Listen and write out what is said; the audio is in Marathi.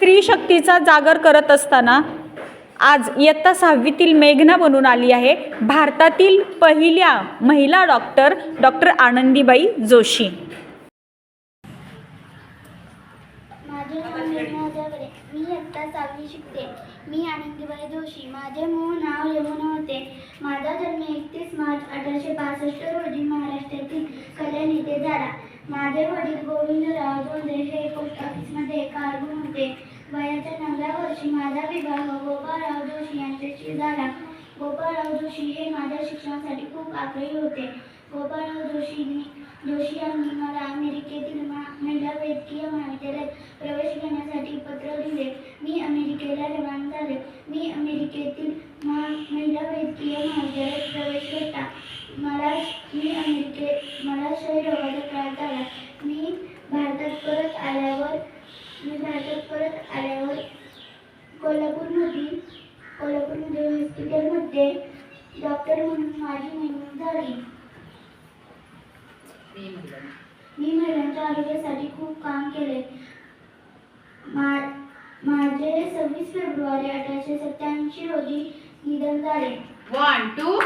स्त्री शक्तीचा जागर करत असताना आज इयत्ता सहावीतील मेघना बनून आली आहे. भारतातील पहिल्या महिला डॉक्टर डॉक्टर आनंदीबाई जोशी. माझे नाव मेघना जागरे मी इयत्ता सहावी शिकते. मी आनंदीबाई जोशी. माझे मूळ नाव यमुना होते. माझा जन्म एकतीस मार्च अठराशे पासष्ट रोजी महाराष्ट्रातील कल्याण येथे झाला. माझे वडील गोविंदराव जोंधे हे पोस्ट ऑफिसमध्ये कारकून होते. वयाच्या नवव्या वर्षी माझा विवाह गोपाळराव जोशी यांच्याशी झाला. गोपाळराव जोशी हे माझ्या शिक्षणासाठी खूप आग्रही होते. गोपाळराव जोशींनी जोशी यांनी मला अमेरिकेतील महिला वैद्यकीय महाविद्यालयात प्रवेश घेण्यासाठी पत्र लिहिले. मी अमेरिकेला रवाना झाले. मी अमेरिकेतील महा महिला वैद्यकीय महाविद्यालयात प्रवेश घेतला. मला मी अमेरिके मला शरीर त्रास झाला मी भारतात परत आल्यावर मी भारतात परत आल्यावर कोल्हापूरमधील कोल्हापूरमध्ये हॉस्पिटलमध्ये डॉक्टर म्हणून माझी नेमणूक झाली. मी महिलांच्या आरोग्यासाठी खूप काम केले. मा- माझे सव्वीस फेब्रुवारी अठराशे सत्याऐंशी रोजी निधन झाले. One two